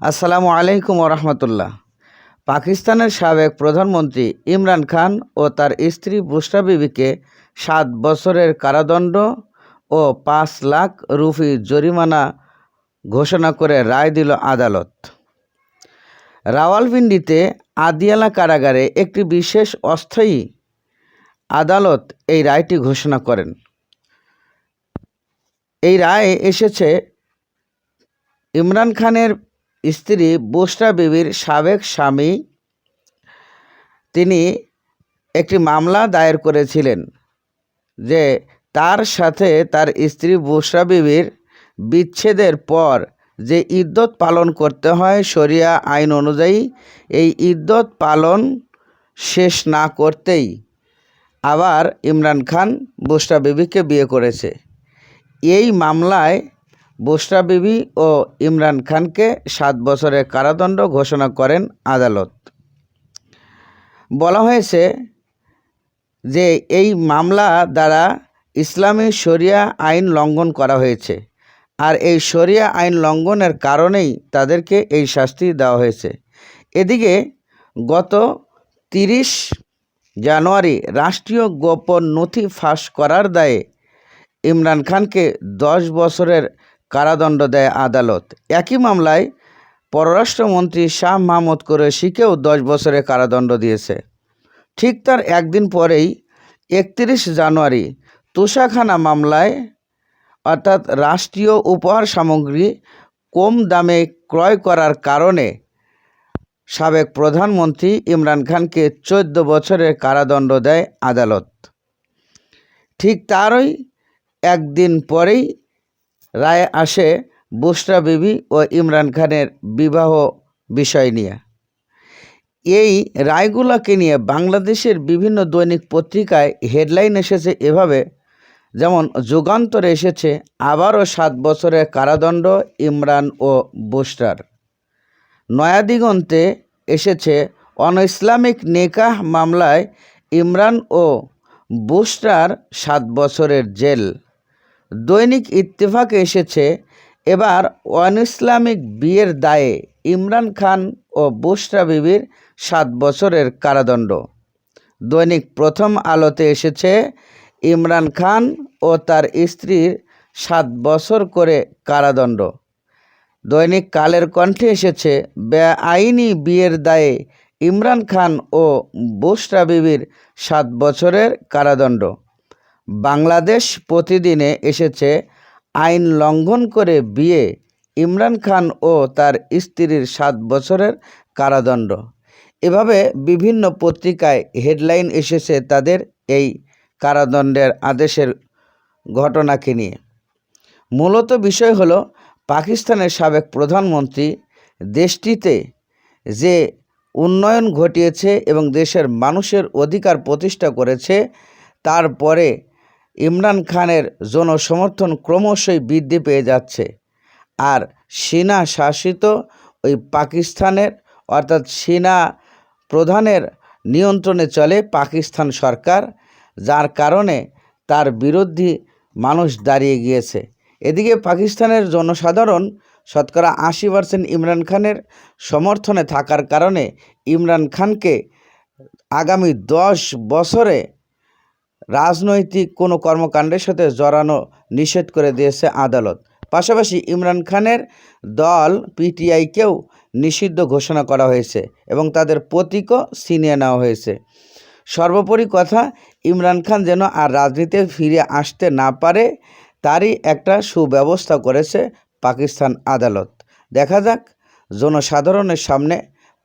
আসসালামু আলাইকুম রহমতুল্লাহ। পাকিস্তানের সাবেক প্রধানমন্ত্রী ইমরান খান ও তার স্ত্রী বুশরা বিবিকে সাত বছরের কারাদণ্ড ও পাঁচ লাখ রুপি জরিমানা ঘোষণা করে রায় দিল আদালত। রাওয়ালপিন্ডিতে আদিয়ালা কারাগারে একটি বিশেষ অস্থায়ী আদালত এই রায়টি ঘোষণা করেন। এই রায় এসেছে ইমরান খানের স্ত্রী বুশরা বিবির সাবেক স্বামী, তিনি একটি মামলা দায়ের করেছিলেন যে তার সাথে তার স্ত্রী বুশরা বিবির বিচ্ছেদের পর যে ইদ্যত পালন করতে হয় শরিয়া আইন অনুযায়ী, এই ইদ্যত পালন শেষ না করতেই আবার ইমরান খান বুশরা বিবিকে বিয়ে করেছে। এই মামলায় বুশরা বিবি ও ইমরান খানকে সাত বছরের কারাদণ্ড ঘোষণা করেন আদালত। বলা হয়েছে যে এই মামলা দ্বারা ইসলামী শরিয়া আইন লঙ্ঘন করা হয়েছে আর এই শরিয়া আইন লঙ্ঘনের কারণেই তাদেরকে এই শাস্তি দেওয়া হয়েছে। এদিকে গত তিরিশ জানুয়ারি রাষ্ট্রীয় গোপন নথি ফাঁস করার দায়ে ইমরান খানকে দশ বছরের কারাদণ্ড দেয় আদালত। একই মামলায় পররাষ্ট্রমন্ত্রী শাহ মাহমুদ কুরেশিকেও দশ বছরের কারাদণ্ড দিয়েছে। ঠিক তার একদিন পরেই একত্রিশ জানুয়ারি তুষাখানা মামলায়, অর্থাৎ রাষ্ট্রীয় উপহার সামগ্রী কম দামে ক্রয় করার কারণে সাবেক প্রধানমন্ত্রী ইমরান খানকে চোদ্দ বছরের কারাদণ্ড দেয় আদালত। ঠিক তারই একদিন পরেই রায় আসে বুশরা বিবি ও ইমরান খানের বিবাহ বিষয় নিয়ে। এই রায়গুলোকে নিয়ে বাংলাদেশের বিভিন্ন দৈনিক পত্রিকায় হেডলাইন এসেছে এভাবে, যেমন যুগান্তরে এসেছে আবারও সাত বছরের কারাদণ্ড ইমরান ও বুশরার নয়াদিগন্তে এসেছে অন ইসলামিক নেকাহ মামলায় ইমরান ও বুস্টার সাত বছরের জেল। দৈনিক ইত্তেফাকে এসেছে। এবার অন ইসলামিক বিয়ের দায়ে ইমরান খান ও বুশরা বিবির সাত বছরের কারাদণ্ড। দৈনিক প্রথম আলোতে এসেছে, ইমরান খান ও তার স্ত্রীর সাত বছর করে কারাদণ্ড। দৈনিক কালের কণ্ঠে এসেছে, বেআইনি বিয়ের দায়ে ইমরান খান ও বুশরা বিবির সাত বছরের কারাদণ্ড। বাংলাদেশ প্রতিদিনে এসেছে আইন লঙ্ঘন করে বিয়ে ইমরান খান ও তার স্ত্রীর সাত বছরের কারাদণ্ড। এভাবে বিভিন্ন পত্রিকায় হেডলাইন এসেছে তাদের এই কারাদণ্ডের আদেশের ঘটনাকে নিয়ে। মূলত বিষয় হলো পাকিস্তানের সাবেক প্রধানমন্ত্রী দেশটিতে যে উন্নয়ন ঘটিয়েছে এবং দেশের মানুষের অধিকার প্রতিষ্ঠা করেছে, তারপরে ইমরান খানের জনসমর্থন ক্রমশই বৃদ্ধি পেয়ে যাচ্ছে। আর সেনা শাসিত ওই পাকিস্তানের, অর্থাৎ সেনা প্রধানের নিয়ন্ত্রণে চলে পাকিস্তান সরকার, যার কারণে তার বিরোধী মানুষ দাঁড়িয়ে গিয়েছে। এদিকে পাকিস্তানের জনসাধারণ শতকরা আশি পার্সেন্ট ইমরান খানের সমর্থনে থাকার কারণে ইমরান খানকে আগামী দশ বছরে রাজনৈতিক কোনো কর্মকাণ্ডের সাথে জড়ানো নিষেধ করে দিয়েছে আদালত। পাশাপাশি ইমরান খানের দল পিটিআইকেও নিষিদ্ধ ঘোষণা করা হয়েছে এবং তাদের প্রতীকও ছিনিয়ে নেওয়া হয়েছে। সর্বোপরি কথা, ইমরান খান যেন আর রাজনীতিতে ফিরে আসতে না পারে, তারই একটা সুব্যবস্থা করেছে পাকিস্তান আদালত। দেখা যাক, জনসাধারণের সামনে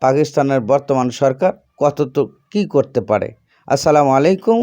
পাকিস্তানের বর্তমান সরকার কতটুকু কী করতে পারে। আসসালামু আলাইকুম